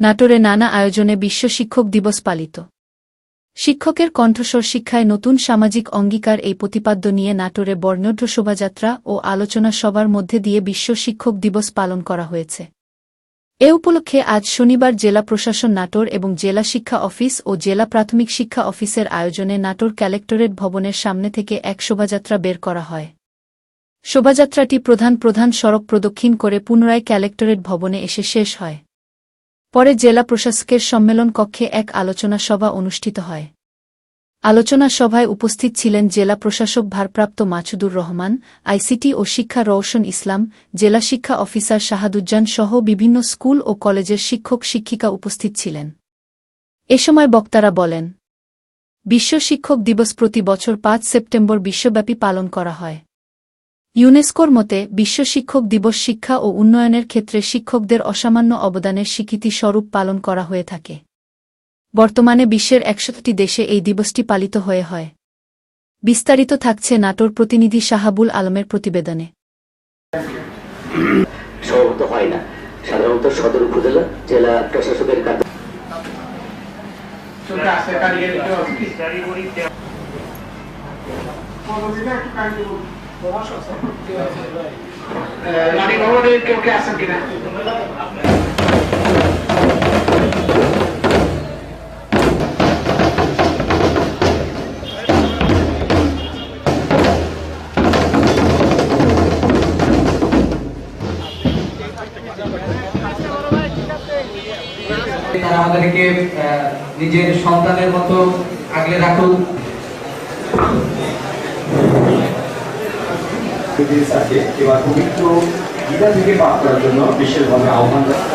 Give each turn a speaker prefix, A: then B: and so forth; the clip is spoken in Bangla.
A: নাটোরে নানা আয়োজনে বিশ্ব শিক্ষক দিবস পালিত। শিক্ষকের কণ্ঠস্বর শিক্ষায় নতুন সামাজিক অঙ্গীকার এই প্রতিপাদ্য নিয়ে নাটোরে বর্ণাঢ্য শোভাযাত্রা ও আলোচনা সবার মধ্যে দিয়ে বিশ্ব শিক্ষক দিবস পালন করা হয়েছে। এ উপলক্ষে আজ শনিবার জেলা প্রশাসন নাটোর এবং জেলা শিক্ষা অফিস ও জেলা প্রাথমিক শিক্ষা অফিসের আয়োজনে নাটোর ক্যালেক্টরেট ভবনের সামনে থেকে এক শোভাযাত্রা বের করা হয়। শোভাযাত্রাটি প্রধান প্রধান সড়ক প্রদক্ষিণ করে পুনরায় ক্যালেক্টরেট ভবনে এসে শেষ হয়। পরে জেলা প্রশাসকের সম্মেলন কক্ষে এক আলোচনা সভা অনুষ্ঠিত হয়। আলোচনা সভায় উপস্থিত ছিলেন জেলা প্রশাসক ভারপ্রাপ্ত মাছুদুর রহমান, আইসিটি ও শিক্ষা রওশন ইসলাম, জেলা শিক্ষা অফিসার শাহাদুজ্জান সহ বিভিন্ন স্কুল ও কলেজের শিক্ষক শিক্ষিকা উপস্থিত ছিলেন। এ সময় বক্তারা বলেন, বিশ্ব শিক্ষক দিবস প্রতি বছর পাঁচ সেপ্টেম্বর বিশ্বব্যাপী পালন করা হয়। ইউনেস্কোর মতে বিশ্ব শিক্ষক দিবস শিক্ষা ও উন্নয়নের ক্ষেত্রে শিক্ষকদের অসামান্য অবদানের স্বীকৃতি স্বরূপ পালন করা হয়ে থাকে। বর্তমানে বিশ্বের একশোটি দেশে এই দিবসটি পালিত হয়ে হয়। বিস্তারিত থাকছে নাটোর প্রতিনিধি শাহাবুল আলমের প্রতিবেদনে।
B: হয় না। সাধারণত সদর উপজেলা জেলা প্রশাসকের
C: রানী ভবনের কেউ
D: আমাদেরকে নিজের সন্তানের মতো আগলে রাখুক
E: আছে এবার পবিত্র গীতা থেকে পাঠ করার জন্য বিশেষভাবে আহ্বান জানাই।